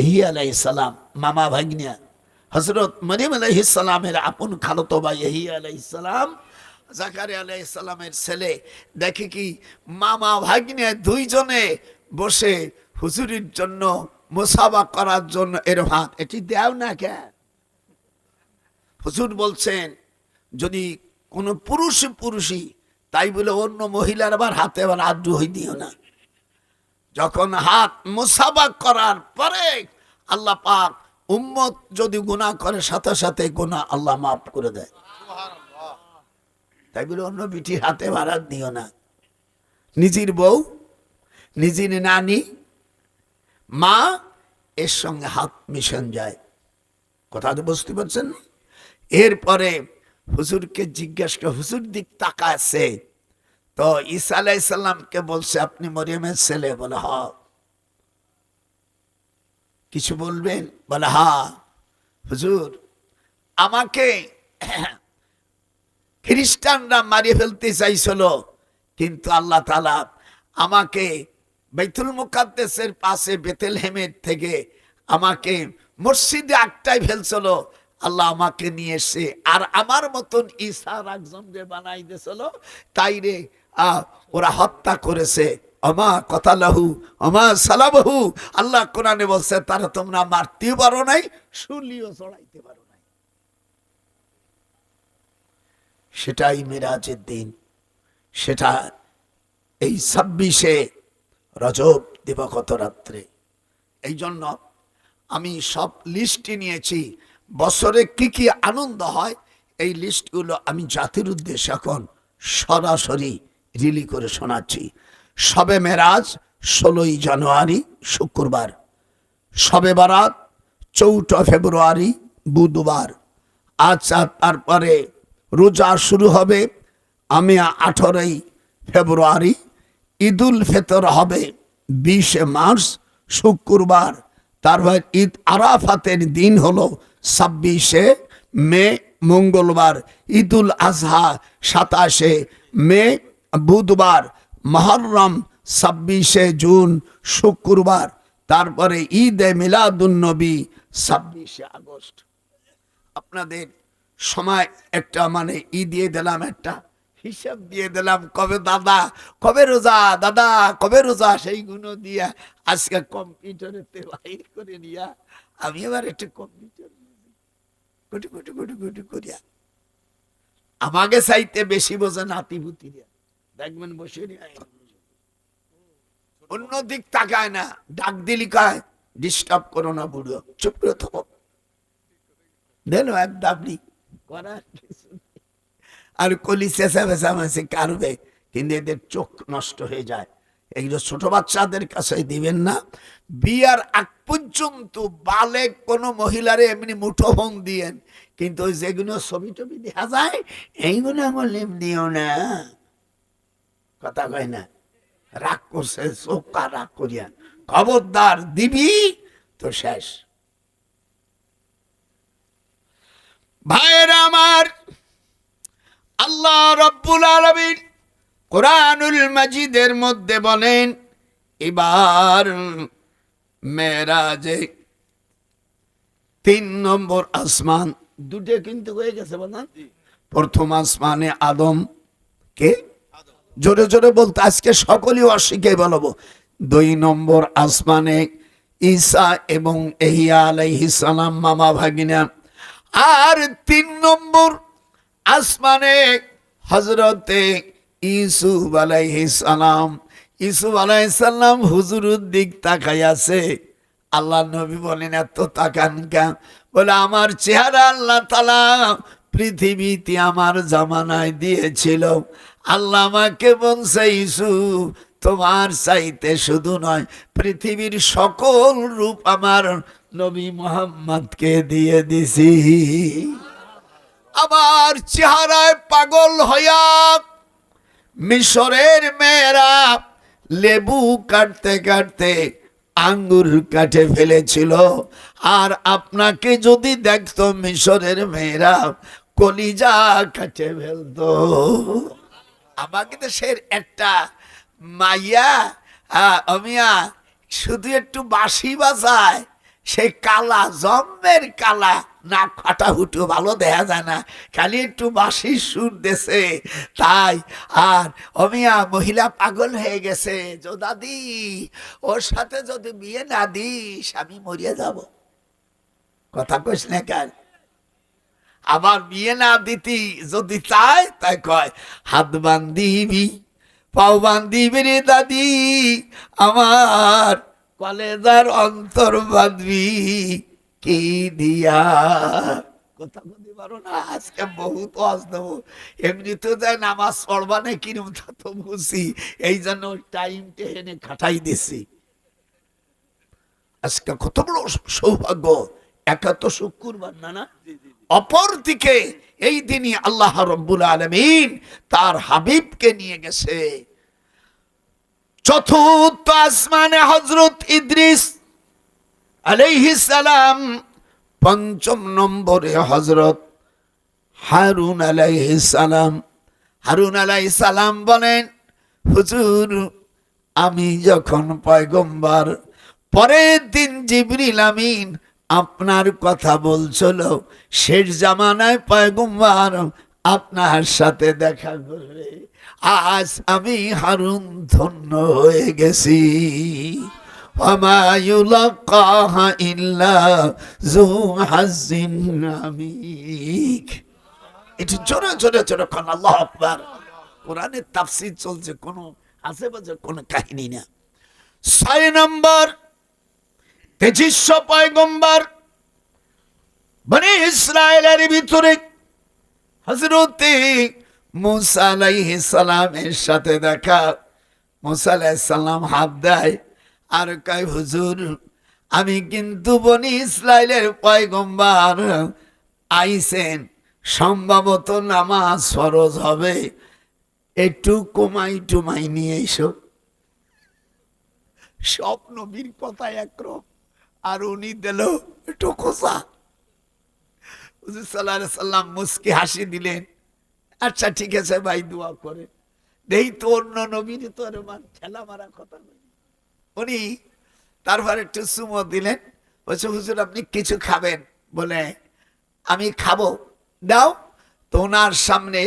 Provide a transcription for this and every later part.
এহি আলাই সালাম, মামা ভাগ্নিয়া। হজরত মরিম আলাইসালামের আপন খালতো ভাই এহি আলাইসালাম জাকারি আলাইসালামের ছেলে। দেখে কি মামা ভাগ্নে দুইজনে বসে হুজুরির জন্য মোসাবা করার জন্য এর হাত এটি দেও না কেন? হুজুর বলছেন, যদি কোনো পুরুষ পুরুষই তাই বলে অন্য মহিলার আবার হাতে আবার আদ্রু হই দিও না। যখন হাত মুসাবা করার পরে আল্লাহ পাক উম্মত যদি গুনাহ করে, সাথে সাথে গুনাহ আল্লাহ মাফ করে দেয়। তাই বলে, অন্য বিটির হাতে ভাড়া দিও না। নিজের বউ, নিজের নানি, মা, এর সঙ্গে হাত মিশন যায়। কথা তো বুঝতে পারছেন? এরপরে হুজুরকে জিজ্ঞাসা হুজুর দিক তাকাছে তো ঈসা আলাইসাল্লামকে বলছে, আপনি মরিয়মের ছেলে? বলে, হ। কিছু বলবেন? বলে, হা। হুজুর, আমাকে খ্রিস্টানরা মারিয়ে ফেলতে চাইছিল, কিন্তু আল্লাহ তালা আমাকে বেতুল মুকাদ্দেসের পাশে বেতেলহেমের থেকে আমাকে মসজিদে আটটাই ফেলছিল। আল্লাহ আমাকে নিয়ে এসে, আর আমার মতন ঈশার একজনকে বানাই দিয়েছিল। তাই রে ওরা হত্যা করেছে। অমা কথা লাহু অমা সালাবাহু। আল্লাহ কোরআনে বলছে, তারা তোমরা মারতেও পারো নাই শুলিও চড়াইতে পারো নাই। সেটাই মেরাজের দিন। সেটা এই ছাব্বিশে রজব দিবগত রাত্রে। এই জন্য আমি সব লিস্টই নিয়েছি। বছরে কি কি আনন্দ হয়, এই লিস্টগুলো আমি জাতির উদ্দেশ্যে এখন সরাসরি রিলি করে শোনাচ্ছি। সবে মেরাজ, ষোলোই জানুয়ারি, শুক্রবার। সবে বারাত, চৌঠা ফেব্রুয়ারি, বুধবার। আচ্ছা তারপরে রোজা শুরু হবে আমি আঠারোই ফেব্রুয়ারি, ঈদুল ফেতর হবে বিশে মার্চ, শুক্রবার। তারপর ঈদ আরাফাতের দিন হলো ছাব্বিশে মে, মঙ্গলবার। ঈদুল আজহা সাতাশে মে বুধবার মহরম ছাব্বিশে জুন, শুক্রবার। তারপরে ঈদে মিলাদুন্নবী ছাব্বিশে আগস্ট। আপনাদের সময় একটা মানে ই দিয়ে দিলাম, একটা হিসাব দিয়ে দিলাম, কবে দাদা, কবে রোজা, দাদা, কবে রোজা? সেইগুলো দিয়া আজকে কম্পিউটারে বাইর করে নিয়া আমি এবার একটা কম্পিউটার কোটি কোটি কোটি কোটি করিয়া। আমাকে চাইতে বেশি বোঝে নাতিভূতিরা। দেখবেন বসে নিয়ে অন্য দিক তাকায় না ডাক দিলি কায় ডিস্টার্ব করো না বুড়ো চুপ করে থাকো। দেন এক করার আর কলি চেঁচা কারবে কিন্তু এদের চোখ নষ্ট হয়ে যায়। এইগুলো ছোট বাচ্চাদের কাছে দিবেন না বিয়ার আগ পর্যন্ত বালে কোনো মহিলারে এমনি মুঠোফোন দিয়েন। কিন্তু ওই যেগুলো ছবি টবি দেখা যায় এইগুলো আমার দিও না। কথা কয় না। রাগ করছে, চোখা রাগ করিয়া। খবরদার দিবি, তো শেষ। ভাইয়ের আমার, আল্লাহ রব্বুল আলমিন কোরআনুল মাজিদের মধ্যে বলেন, এবার মেরাজে তিন নম্বর আসমান, দুটো কিন্তু হয়ে গেছে বলেন। প্রথম আসমানে আদম, কে? জোরে জোরে বলতে, আজকে সকলেই অস্বীকে বলব দুই নম্বর আসমানে ঈসা এবং এহিয়া আলাইহিস সালাম মামা ভাগিনা। আর তিন নম্বর আসমানে হজরতে ইসুফ আলাইহিস সালাম। ইসুফ আলাইহিস সালাম হুজুরুর দিক তাকাই আছে। আল্লাহ নবী বলেন, এত তাকান কেন? বলে, আমার চেহারা আল্লাহ তালা পৃথিবীতে আমার জামানায় দিয়েছিল। আল্লাহ আমাকে ইসুফ তোমার চাইতে শুধু নয়, পৃথিবীর সকল রূপ আমার নবী মোহাম্মদকে দিয়ে দিছি। আমার চেহারায় পাগল হইয়া মিশরের মেয়েরা লেবু কাটতে কাটতে আঙ্গুর কাটে ফেলেছিল। আর আপনাকে যদি দেখতো মিশরের মেয়েরা, কলিজা কাটে ফেলতো। আমাকে তো সে একটা মাইয়া অমিয়া, শুধু একটু বাঁশি বাজায় সেই কালা, জম্মের কালা না ফাটা হুটু ভালো দেখা যায় না, খালি একটু বাঁশির সুর দেশে তাই আর অমিয়া মহিলা পাগল হয়ে গেছে যো দাদি ওর সাথে যদি বিয়ে না দিস, আমি মরিয়া যাব। কথা কইস না কেন? আবার বিয়ে না দিতি, যদি চাই তাই কয়, হাত বান্ধিবি, পাও বান্ধিবি রে দাদি, আমার কলেজার অন্তর বাঁধবি, কি দিয়া? কথা বলতে পারো না, আজকে বহুত ওয়াজ দেবো। এমনিতে যায় নামাজ পড়বা না কিরম তা তো বুঝি এই জন্য টাইম টেনে খাটাই দিছি। আজকে কত বড় সৌভাগ্য। একা তো শুক্রবার না না অপর দিকে এই দিনই আল্লাহ রব্বুল আলমিন তার হাবিবকে নিয়ে গেছে। চতুর্থ আসমানে হজরত ইদ্রিস সালাম পঞ্চম নম্বরে হজরত হারুন সালাম। হারুন সালাম বলেন, হুজুর, আমি যখন পয়গম্বর, পরের দিন জিবরিল আমিন আপনার কথা বলছিল, শেষ জামানায় পয়গম্বার আপনার সাথে দেখা করে আজ আমি হারুন ধন্য হয়ে গেছি। এটি জোরে জোরে জোরে খন আল্লাহ আকবার। কোরআনের তাফসির চলছে কোনো আশেপাশে কোনো কাহিনী না। ছয় নম্বর তেজিস্ব পয়গম্বর ইসরায়েলের ভিতরে হজরতে সালামের সাথে দেখা। সালাম হাত দেয়, আর কয়, হুজুর, আমি কিন্তু বনি ইসরায়েলের পয়গম্বর। আইসেন, সম্ভবত নামাজ ফরজ হবে। একটু কমাই টুমাই নিয়ে এসো। সব নবীর কথা একরকম। আর উনি দিল একটু খোসা সাল্লাহ সাল্লাম মুসকি হাসি দিলেন আচ্ছা ঠিক আছে ভাই, দোয়া করে দেই তো অন্য নবীর তো আর ঠেলা মারা কথা উনি তারপর একটু সুমো দিলেন, বলছে, হুজুর, আপনি কিছু খাবেন? বলে, আমি খাব। দাও। তো ওনার সামনে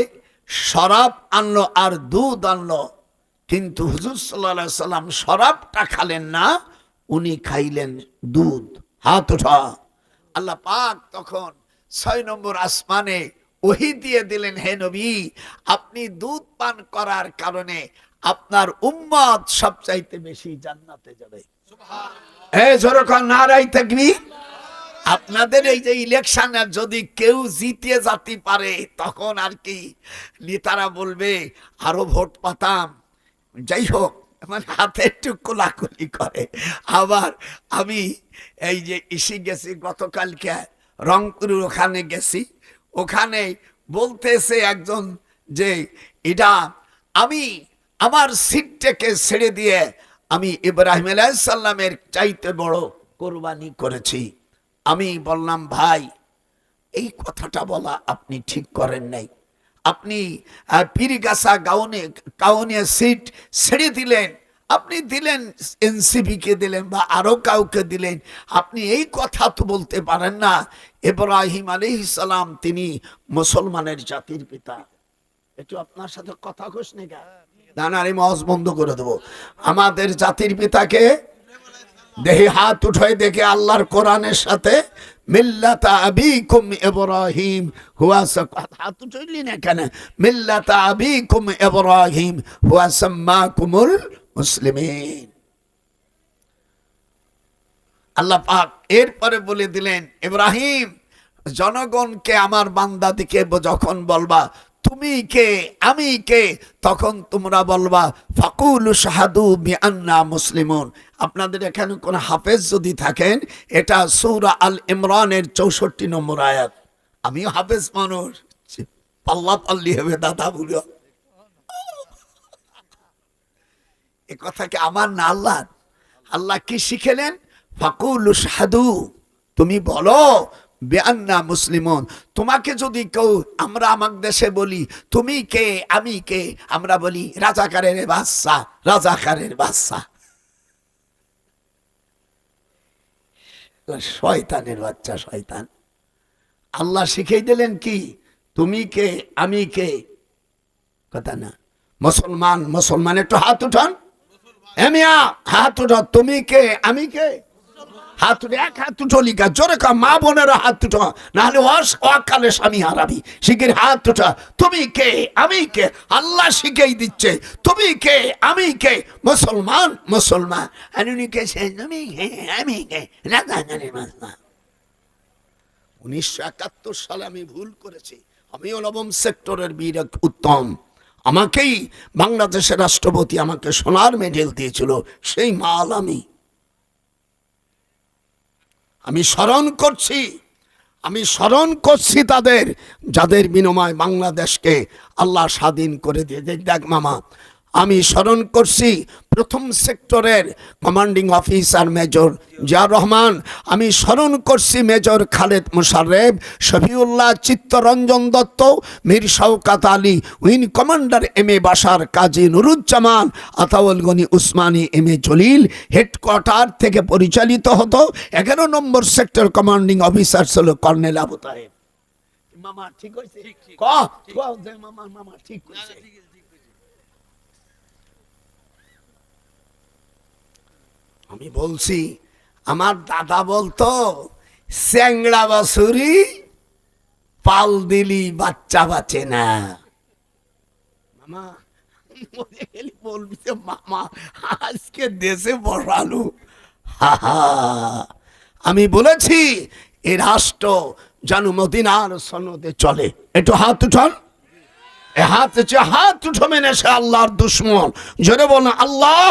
শরাব আনলো আর দুধ আনলো। কিন্তু হুজুর সাল্লাহ সাল্লাম শরাবটা খালেন না উনি খাইলেন দুধ হাত ওঠা। আল্লাহ পাক তখন ছয় নম্বর আসমানে ওহি দিয়ে দিলেন হে নবী আপনি দুধ পান করার কারণে আপনার উম্মত সবচাইতে বেশি জান্নাতে যাবে। এ জোরকন নারাই থাকবি আপনাদের এই যে ইলেকশন যদি কেউ জিতে যাতে পারে তখন আর কি নেতারা বলবে আরও ভোট পাতাম। যাই হোক মানে হাতে একটু কোলাকুলি করে। আবার আমি এই যে ইসে গেছি, গতকালকে রংপুরের ওখানে গেছি। ওখানে বলতেছে একজন যে এটা আমি আমার সিটটাকে ছেড়ে দিয়ে আমি ইব্রাহিম আলাইসাল্লামের চাইতে বড় কোরবানি করেছি। আমি বললাম, ভাই, এই কথাটা বলা আপনি ঠিক করেন নাই। আপনি পীরগাছা গাউনে কাউনে সিট ছেড়ে দিলেন। আপনি দিলেন এনসিপিকে দিলেন বা আরও কাউকে দিলেন। আপনি এই কথা তো বলতে পারেন না। ইব্রাহিম আলাইহিস সালাম তিনি মুসলমানের জাতির পিতা। একটু আপনার সাথে কথা কোস নি দানারি মজ বন্ধ করে দেবো। আমাদের জাতির পিতাকে দেহে হাত উঠাই দেখে আল্লাহর কোরআনের সাথে মিল্লাতা আবিকুম হুয়া হাত উঠাইলি না কেন মিল্লাতা আবিকুম ইব্রাহিম। হুয়া সাম্মাকুমুল মুসলিমিন। আল্লাহ পাক এরপরে বলে দিলেন, ইব্রাহিম, জনগণকে আমার বান্দা দিকে যখন বলবা তুমি কে? আমি কে? তখন তোমরা বলবা, ফাকুল শাহাদু বিআন্না মুসলিমুন। আপনাদের এখানে কোন হাফেজ যদি থাকেন, এটা সৌরা আল ইমরানের চৌষট্টি নম্বর আয়াত। আমিও হাফেজ মানুষ। পাল্লা পাল্লি হবে, দাদা বুড়ো। এ কথা কি আমার না আল্লাহ আল্লাহ কি শিখেলেন? ফাকুল সাধু তুমি বলো বেআন্না মুসলিমন। তোমাকে যদি কেউ আমরা আমার দেশে বলি, তুমি কে, আমি কে? আমরা বলি, রাজাকারের বাচ্চা রাজাকারের বাচ্চা শয়তানের বাচ্চা, শয়তান। আল্লাহ শিখিয়ে দিলেন কি? তুমি কে, আমি কে? কথা না। মুসলমান মুসলমান, একটু হাত উঠান। হাত উঠা তুমি কে, আমি কে? হাত এক হাত উঠো লিখা জোরে কা মা বোনেরা হাত উঠো। নাহলে ওয়াস অকালে স্বামী হারাবি। শিখের হাত উঠা। তুমি কে? আমি কে? আল্লাহ শিখেই দিচ্ছে। তুমি কে? আমি কে? মুসলমান? মুসলমান। আর উনি কে তুমি কে? আমি কে? রাজা জানি উনিশশো একাত্তর সালে আমি ভুল করেছি। আমিও নবম সেক্টরের বীর উত্তম। আমাকেই বাংলাদেশের রাষ্ট্রপতি আমাকে সোনার মেডেল দিয়েছিল। সেই মাল আমি। আমি স্মরণ করছি, আমি স্মরণ করছি তাদের, যাদের বিনিময় বাংলাদেশকে আল্লাহ স্বাধীন করে দিয়ে দেখ মামা আমি স্মরণ করছি প্রথম সেক্টরের কমান্ডিং অফিসার মেজর জিয়ার রহমান। আমি স্মরণ করছি major Khaled Musharraf Shafiullah Chittaranjan Dutta Mir Shawkat Ali wing commander M A Bashar Kazi Nuruzzaman Ataul Gani Osmani M A Jalil headquarter থেকে পরিচালিত হতো। এগারো নম্বর সেক্টর কমান্ডিং অফিসার ছিল কর্নেল আবু তাহেব। মামা ঠিক হয়েছে? ক? ক, মামা মামা ঠিক হয়েছে। আমি বলছি, আমার দাদা বলতো স্যাংড়া বাসুরি পাল দিলি বাচ্চা বাঁচে না। মামা মরে বলবি যে, মামা, আজকে দেশে বসালু। আমি বলেছি, এ রাষ্ট্র যেন মদিনার সনদে চলে। একটু হাত উঠান। এ হাত হাত উঠো মেনে সে আল্লাহর দুশ্মন। জোরে বলুন আল্লাহ।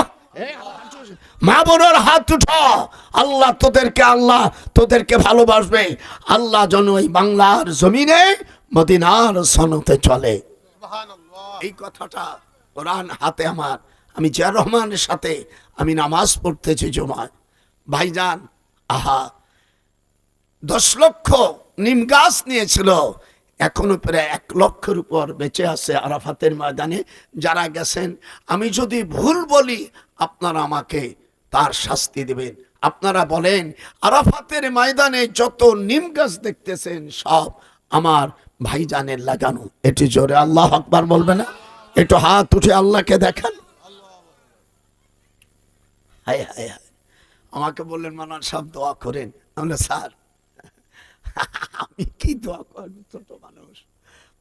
মা বোনের হাত উঠো। আল্লাহ তোদেরকে আল্লাহ তোদেরকে ভালোবাসবে। আল্লাহ যেন ওই বাংলার জমিনে মদিনার সনতে চলে। এই কথাটা কোরআন হাতে আমার। আমি জিয়া রহমানের সাথে আমি নামাজ পড়তেছি জমায়। ভাইজান আহা। দশ লক্ষ নিম গাছ নিয়েছিল। এখনও প্রায় এক লক্ষের উপর বেঁচে আছে আরাফাতের ময়দানে। যারা গেছেন আমি যদি ভুল বলি আপনারা আমাকে তার শাস্তি দেবেন। আপনারা বলেন, আরাফাতের ময়দানে যত নিম গাছ দেখতেছেন, সব আমার ভাইজানের লাগানো। এটি জোরে আল্লাহ আকবার বলবে না? একটু হাত উঠে আল্লাহকে দেখান। হায় হায় হায়। আমাকে বললেন মানার সব দোয়া করেন। আমরা স্যার, আমি কি দোয়া করব? ছোট মানুষ।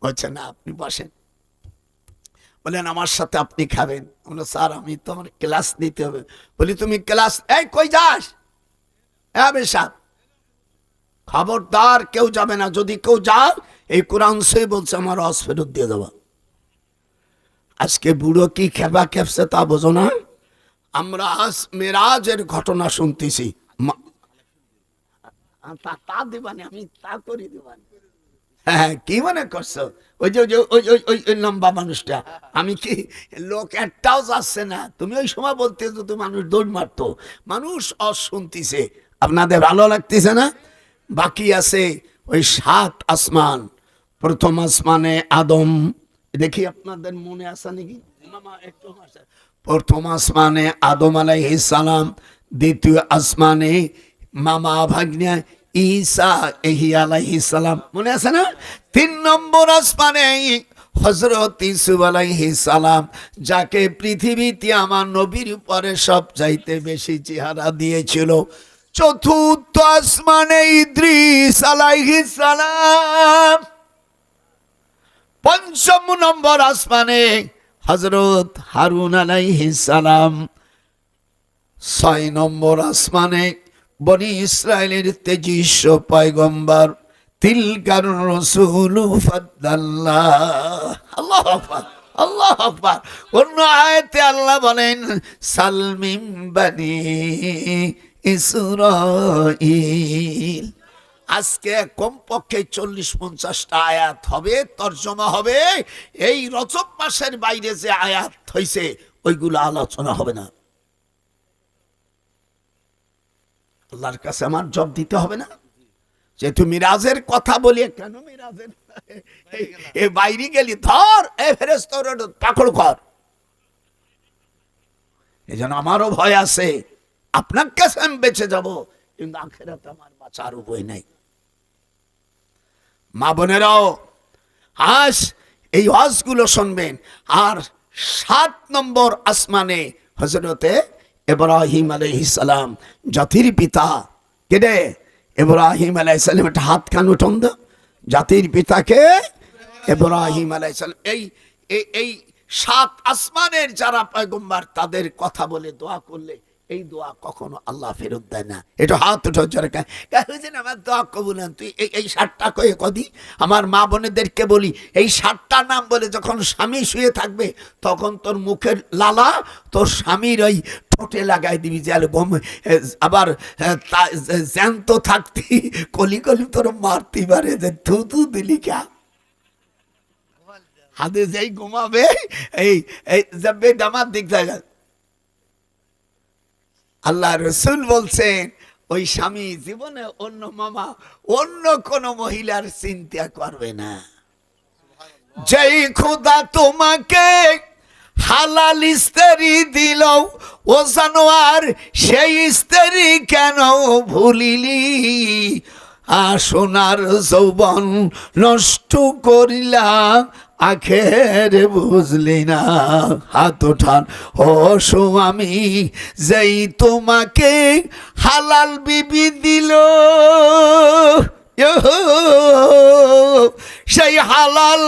বলছে, না, আপনি বসেন। বলেন, আমার সাথে আপনি খাবেন। বলল স্যার, আমি তো আমার ক্লাস নিতে হবে। বলি, তুমি ক্লাস, এই কই যাস? হ্যাঁ বেশাব খবরদার, কেউ যাবে না। যদি কেউ যাও এই কোরআন সে বলছে, আমার রস ফেরত দিয়ে দেবো। আজকে বুড়ো কি খেবা খেপছে তা বোঝো না? আমরা আজ মেরাজের ঘটনা শুনতেছি। তা দিবানি, আমি তা করি দিবানি। হ্যাঁ কি মনে করছ? ওই যে, ওই ওই ওই ওই লম্বা মানুষটা। আমি কি লোক একটাও যাচ্ছে না? তুমি ওই সময় বলতে তো মানুষ দৌড় মারতো। মানুষ অশুনতিছে। আপনাদের ভালো লাগতেছে না? বাকি আছে ওই সাত আসমান। প্রথম আসমানে আদম। দেখি আপনাদের মনে আছে নাকি? প্রথম আসমানে আদম আলাইহিস সালাম। দ্বিতীয় আসমানে মামা ভাগ্নে ঈসা এহি মনে আছে না? তিন নম্বর আসমানে হজরত ইসুফ সালাম, যাকে পৃথিবীতে আমার নবীর উপরে সব চাইতে বেশি চেহারা দিয়েছিল। চতুর্থ আসমানে ইদ্রিস সালাম। পঞ্চম নম্বর আসমানে হজরত হারুন আলাইহিস সালাম। ছয় নম্বর আসমানে বনি ইসরায়েলের তেজিস পয়গম্বর, তিলকার রসুল ফাদ্দাল্লাহ। আল্লাহ আল্লাহ আকবার। অন্য আয়াতে আল্লাহ বলেন সালমিম বানি ইসরাইল আজকে কমপক্ষে চল্লিশ পঞ্চাশটা আয়াত হবে, তর্জমা হবে। এই রজব মাসের বাইরে যে আয়াত হয়েছে ওইগুলো আলোচনা হবে না। আল্লাহর কাছে আমার জব দিতে হবে না? যেহেতু মিরাজের কথা বলি কেন মিরাজের এ বাইরে গেলি? ধর, এ ফেরেস তোর পাকড় কর এই জন্য আমারও ভয় আছে। আপনার কাছে আমি বেঁচে যাব, কিন্তু আখেরাতে আমার বাঁচার উপায় নেই। মা বোনেরাও, আজ এই ওয়াজগুলো শুনবেন। আর সাত নম্বর আসমানে হজরতে ইব্রাহিম ইসালাম জাতির পিতা কেডে আলাহ ইসালাম একটা হাত, কান উঠন জাতির পিতাকে এব্রাহিম ইসালাম এই- এই সাত আসমানের যারা পয়গম্বার, তাদের কথা বলে দোয়া করলে এই দোয়া কখনো আল্লাহ ফেরত দেয় না। এটা হাত উঠো জোরে কা হুজুর, আমার দোয়া কবুল। তুই এই এই সাতটা কয়ে কদি। আমার মা বোনেদেরকে বলি, এই সাতটা নাম বলে যখন স্বামী শুয়ে থাকবে, তখন তোর মুখের লালা তোর স্বামীর ওই ঠোঁটে লাগাই দিবি যে আবার জ্যান্ত থাকতি, কলি কলি তোর মারতে পারে যে থু দিলি কা? হাতে যেই ঘুমাবে, এই যাবে দামার দিক থাকে আল্লাহ রসুল বলছেন, ওই স্বামী জীবনে অন্য মামা, অন্য কোন মহিলার চিন্তা করবে না। যেই খোদা তোমাকে হালাল স্ত্রী দিল, ও জানোয়ার, সেই স্ত্রী কেন ভুলিলি? আসোনার যৌবন নষ্ট করিলা আখের বুঝলি না, হাত ওঠান ও স্বামী, যেই তোমাকে হালাল বিবি দিল সেই হালাল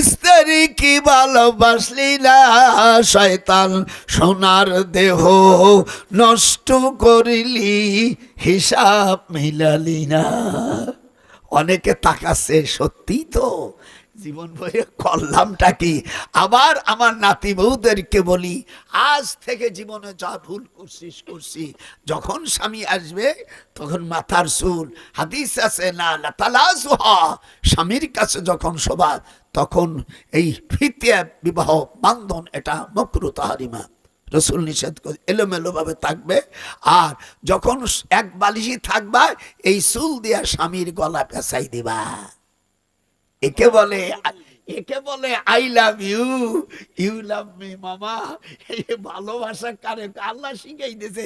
স্ত্রী কি ভালোবাসলি না? শয়তান সোনার দেহ নষ্ট করিলি, হিসাব মিলালি না। অনেকে তাকাচ্ছে সত্যি তো। জীবন বইয়ে করলামটা কি? আবার আমার নাতি বউদেরকে বলি, আজ থেকে জীবনে যা ভুল করছিস, করছি। যখন স্বামী আসবে, তখন মাথার চুল, হাদিস আছে, না না তালাজুহা স্বামীর কাছে যখন শোভা, তখন এই ফিতিয়া, বিবাহ, বান্ধন, এটা মকরু তাহারিমা। রসুল নিষেধ করে এলোমেলো ভাবে থাকবে। আর যখন এক বালিশি থাকবা, এই চুল দিয়া স্বামীর গলা পেঁচাই দিবা। একে বলে একে বলে I love you you love me মামা। এই ভালোবাসা কারে? আল্লাহ শিখাই দিয়েছে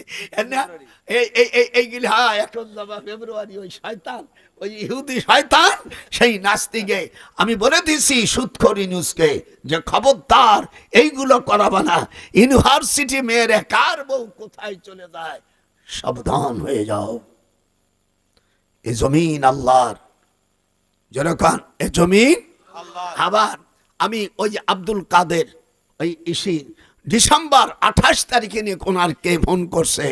এই এই এই এইগুলি হ্যাঁ এখন যাবা ফেব্রুয়ারি ওই শয়তান ওই ইহুদি শয়তান সেই নাস্তিকে। আমি বলে দিছি সুৎখরি নিউজকে যে খবরদার এইগুলো করাবা না। ইউনিভার্সিটি মেয়েরে কার বউ কোথায় চলে যায়? সাবধান হয়ে যাও। এ জমিন আল্লাহর। যেরকম এ জমিন আবার আমি ওই আব্দুল কাদের ওই ইসির ডিসেম্বর আঠাশ তারিখে নিয়ে কোনারকে ফোন করছে।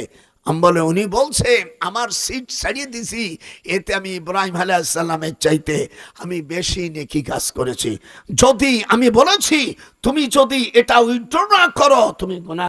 আমি বলে উনি বলছে আমার সিট ছাড়িয়ে দিছি এতে আমি ইব্রাহিম আলাইসাল্লামের চাইতে আমি বেশি নেকি কাজ করেছি। যদি আমি বলেছি তুমি যদি এটা উইথড্র না করো তুমি গোনা